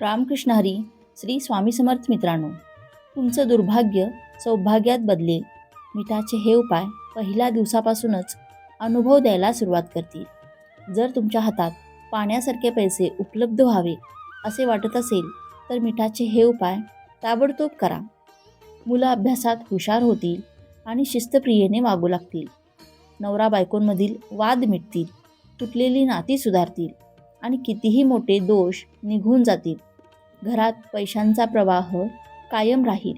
रामकृष्ण हरी श्री स्वामी समर्थ मित्रांनो तुमचं दुर्भाग्य सौभाग्यात बदलेल मिठाचे हे उपाय पहिल्या दिवसापासूनच अनुभव द्यायला सुरुवात करतील. जर तुमच्या हातात पाण्यासारखे पैसे उपलब्ध व्हावे असे वाटत असेल तर मिठाचे हे उपाय ताबडतोब करा. मुलं अभ्यासात हुशार होतील आणि शिस्तप्रियेने वागू लागतील. नवरा बायकोंमधील वाद मिटतील तुटलेली नाती सुधारतील आणि कितीही मोठे दोष निघून जातील. घरात पैशांचा प्रवाह कायम राहील.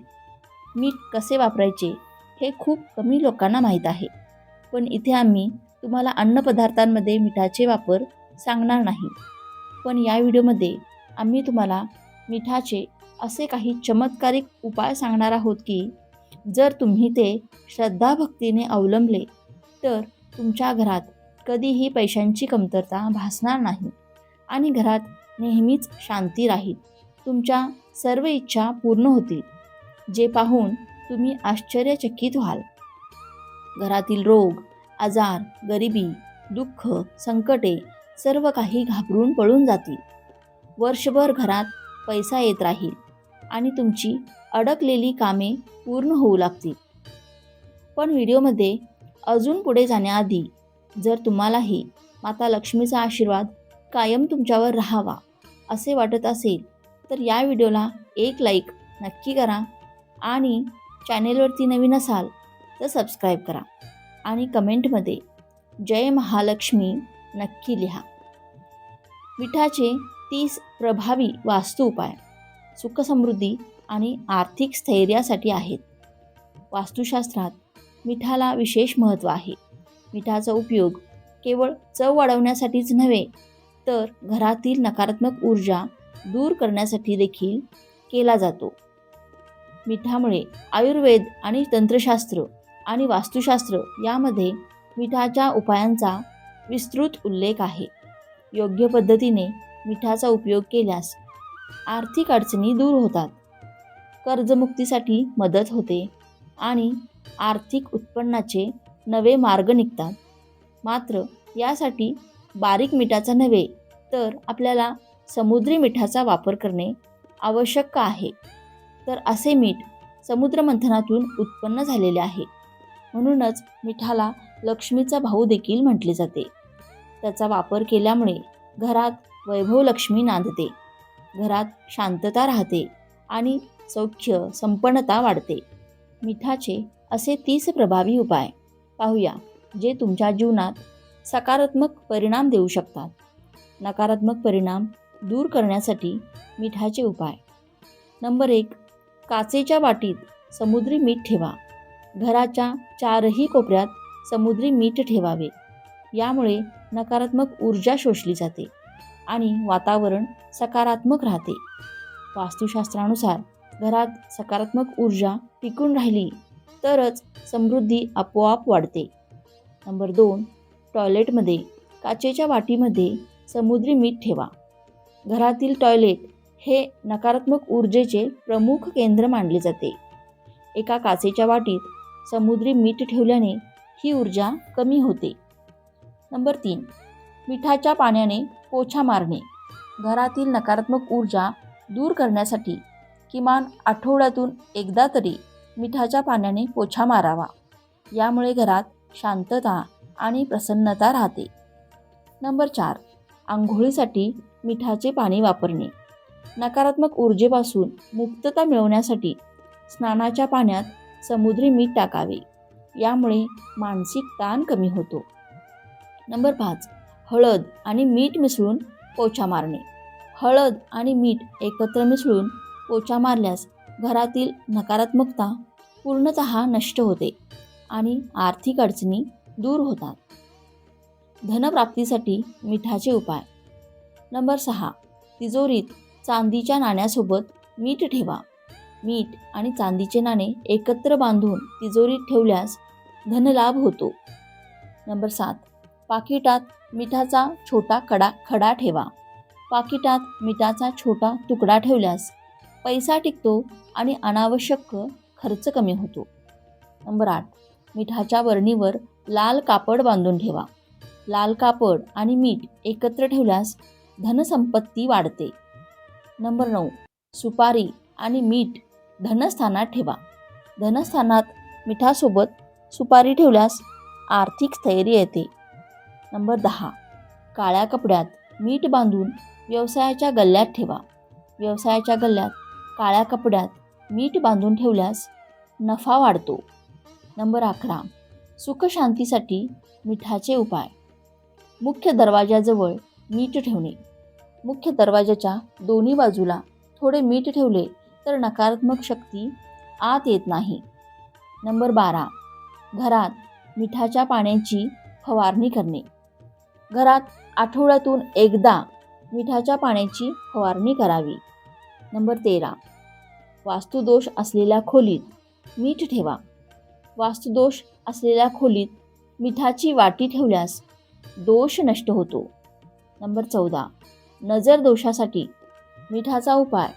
मीठ कसे वापरायचे हे खूप कमी लोकांना माहीत आहे. पण इथे आम्ही तुम्हाला अन्नपदार्थांमध्ये मिठाचे वापर सांगणार नाही. पण या व्हिडिओमध्ये आम्ही तुम्हाला मिठाचे असे काही चमत्कारिक उपाय सांगणार आहोत की जर तुम्ही ते श्रद्धाभक्तीने अवलंबले तर तुमच्या घरात कधीही पैशांची कमतरता भासणार नाही आणि घरात नेहमीच शांती राहील. तुमच्या सर्व इच्छा पूर्ण होतील जे पाहून तुम्ही आश्चर्यचकित व्हाल. घरातील रोग आजार गरिबी दुःख संकटे सर्व काही घाबरून पळून जातील. वर्षभर घरात पैसा येत राहील आणि तुमची अडकलेली कामे पूर्ण होऊ लागतील. पण व्हिडिओमध्ये अजून पुढे जाण्याआधी जर तुम्हालाही माता लक्ष्मीचा आशीर्वाद कायम तुमच्यावर राहावा असे वाटत असेल तर या व्हिडिओला एक लाईक नक्की करा आणि चॅनेलवरती नवीन असाल तर सबस्क्राईब करा आणि कमेंटमध्ये जय महालक्ष्मी नक्की लिहा. मिठाचे तीस प्रभावी वास्तू उपाय सुखसमृद्धी आणि आर्थिक स्थैर्यासाठी आहेत. वास्तुशास्त्रात मिठाला विशेष महत्त्व आहे. मिठाचा उपयोग केवळ चव वाढवण्यासाठीच नव्हे तर घरातील नकारात्मक ऊर्जा दूर करण्यासाठी देखील केला जातो. मिठामुळे आयुर्वेद आणि तंत्रशास्त्र आणि वास्तुशास्त्र यामध्ये मिठाच्या उपायांचा विस्तृत उल्लेख आहे. योग्य पद्धतीने मिठाचा उपयोग केल्यास आर्थिक अडचणी दूर होतात. कर्जमुक्तीसाठी मदत होते आणि आर्थिक उत्पन्नाचे नवे मार्ग निघतात. मात्र यासाठी बारीक मिठाचा नव्हे तर आपल्याला समुद्री मिठाचा वापर करणे आवश्यक आहे. तर असे मीठ समुद्रमंथनातून उत्पन्न झालेले आहे. म्हणूनच मिठाला लक्ष्मीचा भाऊ देखील म्हटले जाते. त्याचा वापर केल्यामुळे घरात वैभव लक्ष्मी नांदते. घरात शांतता राहते आणि सौख्य संपन्नता वाढते. मिठाचे असे तीस प्रभावी उपाय पाहूया जे तुमच्या जीवनात सकारात्मक परिणाम देऊ शकतात. नकारात्मक परिणाम दूर करण्यासाठी मिठाचे उपाय. नंबर एक काचेच्या वाटीत समुद्री मीठ ठेवा. घराच्या चारही कोपऱ्यात समुद्री मीठ ठेवावे. यामुळे नकारात्मक ऊर्जा शोषली जाते आणि वातावरण सकारात्मक राहते. वास्तुशास्त्रानुसार घरात सकारात्मक ऊर्जा टिकून राहिली तरच समृद्धी आपोआप वाढते. नंबर दोन टॉयलेटमध्ये काचेच्या वाटीमध्ये समुद्री मीठ ठेवा. घरातील टॉयलेट हे नकारात्मक ऊर्जेचे प्रमुख केंद्र मानले जाते. एका काचेच्या वाटीत समुद्री मीठ ठेवल्याने ही ऊर्जा कमी होते. नंबर तीन मिठाच्या पाण्याने पोछा मारणे. घरातील नकारात्मक ऊर्जा दूर करण्यासाठी किमान आठवड्यातून एकदा तरी मिठाच्या पाण्याने पोछा मारावा. यामुळे घरात शांतता आणि प्रसन्नता राहते. नंबर चार आंघोळीसाठी मिठाचे पाणी वापरणे. नकारात्मक ऊर्जेपासून मुक्तता मिळवण्यासाठी स्नानाच्या पाण्यात समुद्री मीठ टाकावे. यामुळे मानसिक ताण कमी होतो. नंबर पाच हळद आणि मीठ मिसळून पोछा मारणे. हळद आणि मीठ एकत्र मिसळून पोछा मारल्यास घरातील नकारात्मकता पूर्णत नष्ट होते आणि आर्थिक अडचणी दूर होतात. धनप्राप्तीसाठी मिठाचे उपाय. नंबर सहा. तिजोरीत चांदीच्या नाण्यासोबत मीठ ठेवा. मीठ आणि चांदीचे नाणे एकत्र बांधून तिजोरीत ठेवल्यास धनलाभ होतो. नंबर सात. पाकिटात मिठाचा छोटा कडा खडा ठेवा. पाकिटात मिठाचा छोटा तुकडा ठेवल्यास पैसा टिकतो आणि अनावश्यक खर्च कमी होतो. नंबर आठ. मिठाच्या वरणीवर लाल कापड बांधून ठेवा. लाल कापड आणि मीठ एकत्र ठेवल्यास धनसंपत्ती वाढते. नंबर नऊ. सुपारी आणि मीठ धनस्थानात ठेवा. धनस्थानात मिठासोबत सुपारी ठेवल्यास आर्थिक स्थैर्य येते. नंबर दहा. काळ्या कपड्यात मीठ बांधून व्यवसायाच्या गल्ल्यात ठेवा. व्यवसायाच्या गल्ल्यात काळ्या कपड्यात मीठ बांधून ठेवल्यास नफा वाढतो. नंबर अकरा. सुखशांतीसाठी मिठाचे उपाय. मुख्य दरवाजाजवळ मीठ ठेवणे. मुख्य दरवाजाच्या दोन्ही बाजूला थोडे मीठ ठेवले तर नकारात्मक शक्ती आत येत नाही. नंबर बारा. घरात मिठाच्या पाण्याची फवारणी करणे. घरात आठवड्यातून एकदा मिठाच्या पाण्याची फवारणी करावी. नंबर तेरा. वास्तुदोष असलेल्या खोलीत मीठ ठेवा. वास्तुदोष असलेल्या खोलीत मिठाची वाटी ठेवल्यास दोष नष्ट होतो. नंबर चौदा. नजर दोषासाठी मिठाचा उपाय.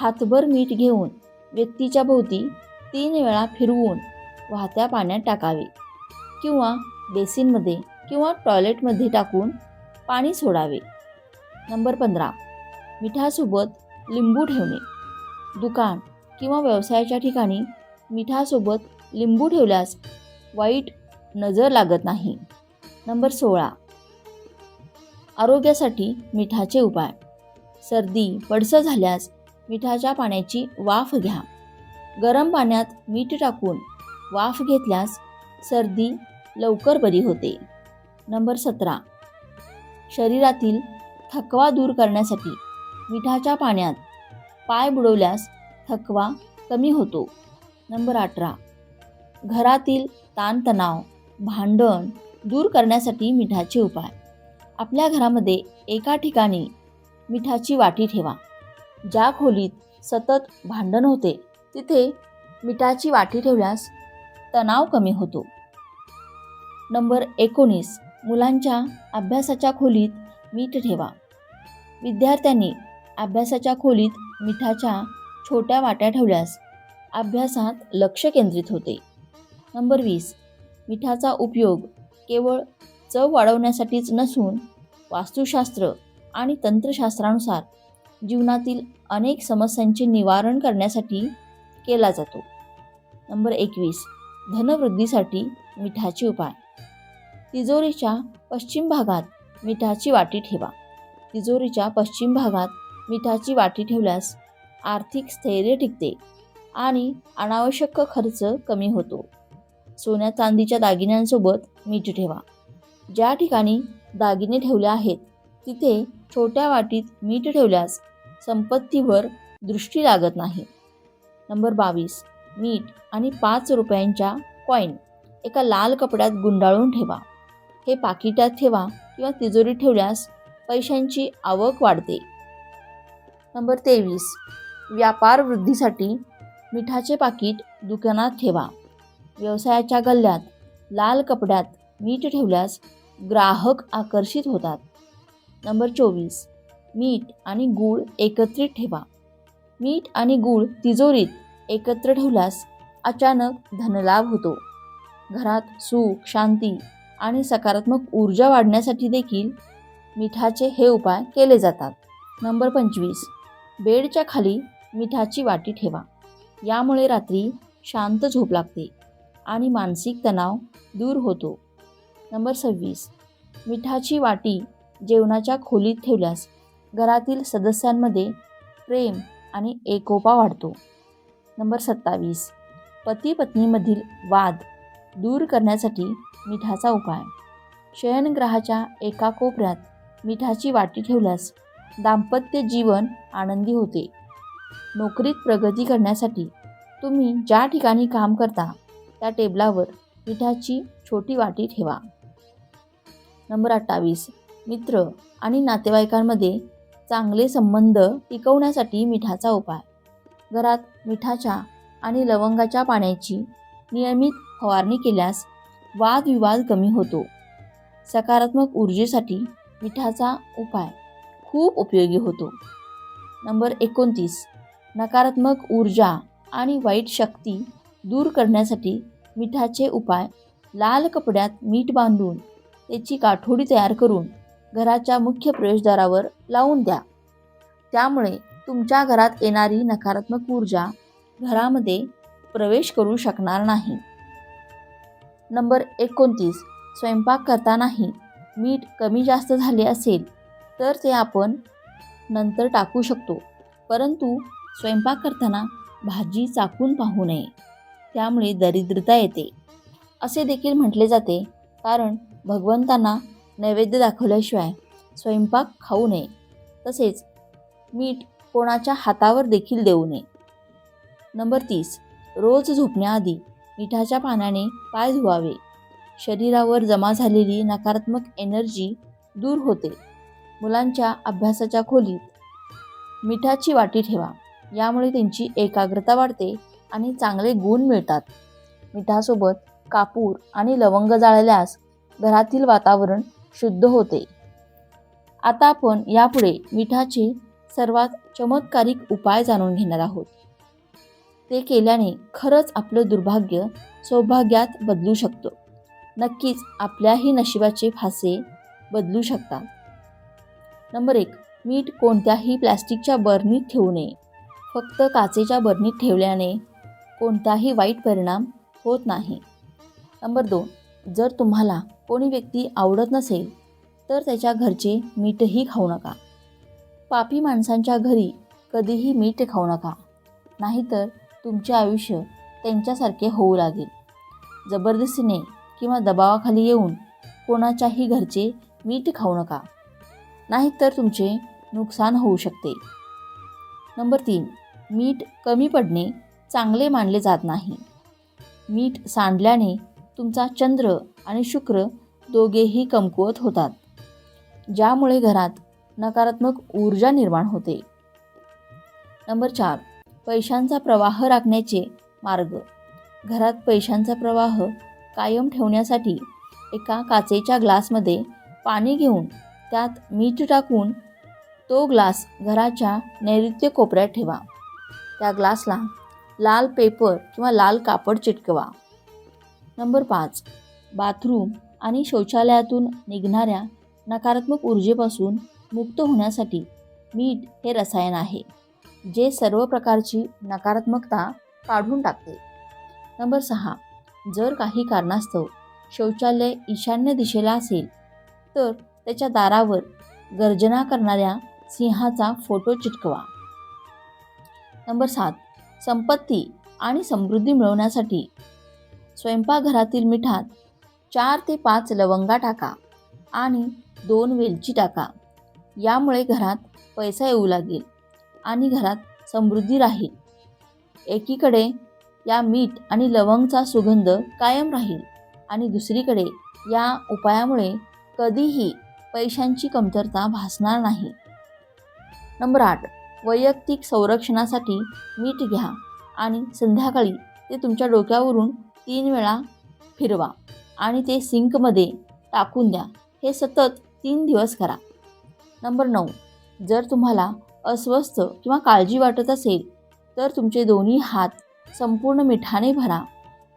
हातभर मीठ घेऊन व्यक्तीच्या भोवती तीन वेळा फिरवून वाहत्या पाण्यात टाकावे. किंवा बेसिनमध्ये किंवा टॉयलेटमध्ये टाकून पाणी सोडावे. नंबर पंधरा. मिठासोबत लिंबू ठेवणे. दुकान किंवा व्यवसायाच्या ठिकाणी मिठासोबत लिंबू ठेवल्यास वाईट नजर लागत नाही. नंबर सोळा. आरोग्यासाठी मिठाचे उपाय. सर्दी पडसं झाल्यास मिठाच्या पाण्याची वाफ घ्या. गरम पाण्यात मीठ टाकून वाफ घेतल्यास सर्दी लवकर बरी होते. नंबर सतरा. शरीरातील थकवा दूर करण्यासाठी मिठाच्या पाण्यात पाय बुडवल्यास थकवा कमी होतो. नंबर अठरा. घरातील ताणतणाव भांडण दूर करण्यासाठी मिठाचे उपाय. आपल्या घरामध्ये एका ठिकाणी मिठाची वाटी ठेवा. ज्या खोलीत सतत भांडण होते तिथे मिठाची वाटी ठेवल्यास तणाव कमी होतो. नंबर एकोणीस. मुलांच्या अभ्यासाच्या खोलीत मीठ ठेवा. विद्यार्थ्यांनी अभ्यासाच्या खोलीत मिठाच्या छोट्या वाट्या ठेवल्यास अभ्यासात लक्ष केंद्रित होते. नंबर वीस. मिठाचा उपयोग केवळ चव वाढवण्यासाठीच नसून वास्तुशास्त्र आणि तंत्रशास्त्रानुसार जीवनातील अनेक समस्यांचे निवारण करण्यासाठी केला जातो. नंबर एकवीस धनवृद्धीसाठी मिठाचे उपाय. तिजोरीच्या पश्चिम भागात मिठाची वाटी ठेवा. तिजोरीच्या पश्चिम भागात मिठाची वाटी ठेवल्यास आर्थिक स्थैर्य टिकते आणि अनावश्यक खर्च कमी होतो. सोन्या चांदीच्या दागिन्यांसोबत मीठ ठेवा. ज्या ठिकाणी दागिने ठेवले आहेत तिथे छोट्या वाटीत मीठ ठेवल्यास संपत्तीवर दृष्टी लागत नाही. नंबर बावीस. मीठ आणि पाच रुपयांच्या कॉईन एका लाल कपड्यात गुंडाळून ठेवा. हे पाकिटात ठेवा किंवा तिजोरीत ठेवल्यास पैशांची आवक वाढते. नंबर तेवीस. व्यापार वृद्धीसाठी मिठाचे पाकिट दुकानात ठेवा. व्यवसायाच्या गल्ल्यात लाल कपड्यात मीठ ठेवल्यास ग्राहक आकर्षित होतात. नंबर चोवीस. मीठ आणि गूळ एकत्रित ठेवा. मीठ आणि गूळ तिजोरीत एकत्र ठेवल्यास अचानक धनलाभ होतो. घरात सुख शांती आणि सकारात्मक ऊर्जा वाढण्यासाठी देखील मिठाचे हे उपाय केले जातात. नंबर पंचवीस. बेडच्या खाली मिठाची वाटी ठेवा. यामुळे रात्री शांत झोप लागते आणि मानसिक तणाव दूर होतो. नंबर सव्वीस. मिठाची वाटी जेवणाच्या खोलीत ठेवल्यास घरातील सदस्यांमध्ये प्रेम आणि एकोपा वाढतो. नंबर सत्तावीस. पती पत्नीमधील वाद दूर करण्यासाठी मिठाचा उपाय. शयनग्रहाच्या एका कोपऱ्यात मिठाची वाटी ठेवल्यास दाम्पत्य जीवन आनंदी होते. नोकरीत प्रगती करण्यासाठी तुम्ही ज्या ठिकाणी काम करता त्या टेबलावर मिठाची छोटी वाटी ठेवा. नंबर अठ्ठावीस. मित्र आणि नातेवाईकांमध्ये चांगले संबंध टिकवण्यासाठी मिठाचा उपाय. घरात मिठाच्या आणि लवंगाच्या पाण्याची नियमित फवारणी केल्यास वादविवाद कमी होतो. सकारात्मक ऊर्जेसाठी मिठाचा उपाय खूप उपयोगी होतो. नंबर एकोणतीस. नकारात्मक ऊर्जा आणि वाईट शक्ती दूर करण्यासाठी मिठाचे उपाय लाल कपड्यात मीठ बांधून त्याची काठोडी तयार करून घराच्या मुख्य प्रवेशद्वारावर लावून द्या. त्यामुळे तुमच्या घरात येणारी नकारात्मक ऊर्जा घरामध्ये प्रवेश करू शकणार नाही. नंबर एकोणतीस. स्वयंपाक करतानाही मीठ कमी जास्त झाले असेल तर ते आपण नंतर टाकू शकतो. परंतु स्वयंपाक करताना भाजी चाकून पाहू नये. त्यामुळे दरिद्रता येते. असे देखील म्हटले जाते. कारण भगवंतांना नैवेद्य दाखवल्याशिवाय स्वयंपाक खाऊ नये. तसेच मीठ कोणाच्या हातावर देखील देऊ नये. नंबर तीस. रोज झोपण्याआधी मिठाच्या पाण्याने पाय धुवावे. शरीरावर जमा झालेली नकारात्मक एनर्जी दूर होते. मुलांच्या अभ्यासाच्या खोलीत मिठाची वाटी ठेवा. यामुळे त्यांची एकाग्रता वाढते आणि चांगले गुण मिळतात. मिठासोबत कापूर आणि लवंग जाळल्यास घरातील वातावरण शुद्ध होते. आता आपण यापुढे मिठाचे सर्वात चमत्कारिक उपाय जाणून घेणार आहोत. ते केल्याने खरंच आपलं दुर्भाग्य सौभाग्यात बदलू शकतो. नक्कीच आपल्याही नशिबाचे फासे बदलू शकतात. नंबर एक मीठ कोणत्याही प्लॅस्टिकच्या बर्नीत ठेवू नये. फक्त काचेच्या बर्नीत ठेवल्याने कोणताही वाईट परिणाम होत नाही. नंबर दोन जर तुम्हाला कोणी व्यक्ती आवडत नसेल तर त्याच्या घरचे मीठही खाऊ नका. पापी माणसांच्या घरी कधीही मीठ खाऊ नका. नाहीतर तुमचे आयुष्य त्यांच्यासारखे होऊ लागेल. जबरदस्तीने किंवा दबावाखाली येऊन कोणाच्याही घरचे मीठ खाऊ नका. नाहीतर तुमचे नुकसान होऊ शकते. नंबर तीन. मीठ कमी पडणे चांगले मानले जात नाही. मीठ सांडल्याने तुमचा चंद्र आणि शुक्र दोघेही कमकुवत होतात. ज्यामुळे घरात नकारात्मक ऊर्जा निर्माण होते. नंबर चार. पैशांचा प्रवाह राखण्याचे मार्ग. घरात पैशांचा प्रवाह कायम ठेवण्यासाठी एका काचेच्या ग्लासमध्ये पाणी घेऊन त्यात मीठ टाकून तो ग्लास घराच्या नैऋत्य कोपऱ्यात ठेवा. त्या ग्लासला लाल पेपर किंवा लाल कापड चिटकवा. नंबर पाच. बाथरूम आणि शौचालयातून निघणाऱ्या नकारात्मक ऊर्जेपासून मुक्त होण्यासाठी मीठ हे रसायन आहे जे सर्व प्रकारची नकारात्मकता काढून टाकते. नंबर सहा. जर काही कारणास्तव शौचालय ईशान्य दिशेला असेल तर त्याच्या दारावर गर्जना करणाऱ्या सिंहाचा फोटो चिटकवा. नंबर सात. संपत्ती आणि समृद्धी मिळवण्यासाठी स्वयंपाकघरातील मिठात चार ते पाच लवंगा टाका आणि दोन वेलची टाका. यामुळे घरात पैसा येऊ लागेल आणि घरात समृद्धी राहील. एकीकडे या मीठ आणि लवंगचा सुगंध कायम राहील आणि दुसरीकडे या उपायामुळे कधीही पैशांची कमतरता भासणार नाही. नंबर आठ वैयक्तिक संरक्षणासाठी मीठ घ्या आणि संध्याकाळी ते तुमच्या डोक्यावरून तीन वेळा फिरवा आणि ते सिंकमध्ये टाकून द्या. हे सतत तीन दिवस करा. नंबर नऊ. जर तुम्हाला अस्वस्थ किंवा काळजी वाटत असेल तर तुमचे दोन्ही हात संपूर्ण मिठाने भरा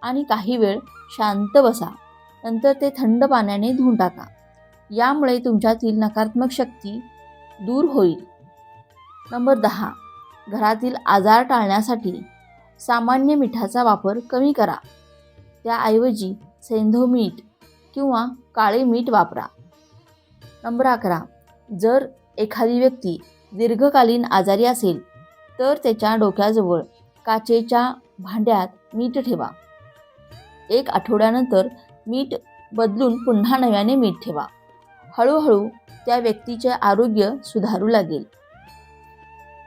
आणि काही वेळ शांत बसा. नंतर ते थंड पाण्याने धुवून टाका. यामुळे तुमच्यातील नकारात्मक शक्ती दूर होईल. नंबर दहा. घरातील आजार टाळण्यासाठी सामान्य मिठाचा वापर कमी करा. त्याऐवजी सेंधो मीठ किंवा काळे मीठ वापरा. नंबर अकरा. जर एखादी व्यक्ती दीर्घकालीन आजारी असेल तर त्याच्या डोक्याजवळ काचेच्या भांड्यात मीठ ठेवा. एक आठवड्यानंतर मीठ बदलून पुन्हा नव्याने मीठ ठेवा. हळूहळू त्या व्यक्तीचे आरोग्य सुधारू लागेल.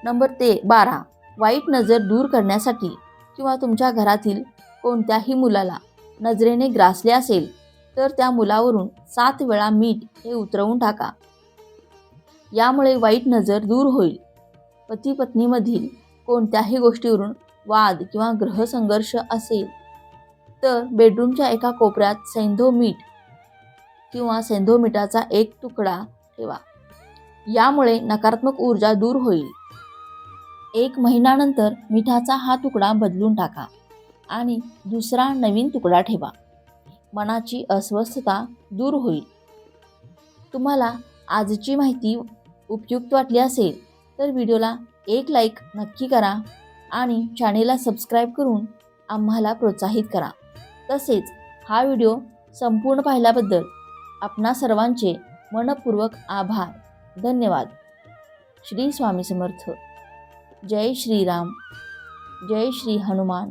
नंबर ते बारा. वाईट नजर दूर करण्यासाठी किंवा तुमच्या घरातील कोणत्याही मुलाला नजरेने ग्रासले असेल तर त्या मुलावरून सात वेळा मीठ हे उतरवून टाका. यामुळे वाईट नजर दूर होईल. पती पत्नीमधील कोणत्याही गोष्टीवरून वाद किंवा ग्रहसंघर्ष असेल तर बेडरूमच्या एका कोपऱ्यात सेंधो मीठ किंवा सेंधो मिठाचा एक तुकडा ठेवा. यामुळे नकारात्मक ऊर्जा दूर होईल. एक महिन्यानंतर मिठाचा हा तुकडा बदलून टाका. आणि दुसरा नवीन तुकडा ठेवा. मनाची अस्वस्थता दूर होईल. तुम्हाला आजची माहिती उपयुक्त वाटली असेल तर व्हिडिओला एक लाईक नक्की करा आणि चॅनेलला सबस्क्राईब करून आम्हाला प्रोत्साहित करा. तसेच हा व्हिडिओ संपूर्ण पाहिल्याबद्दल आपणा सर्वांचे मनपूर्वक आभार. धन्यवाद. श्री स्वामी समर्थ. जय श्रीराम. जय श्री हनुमान.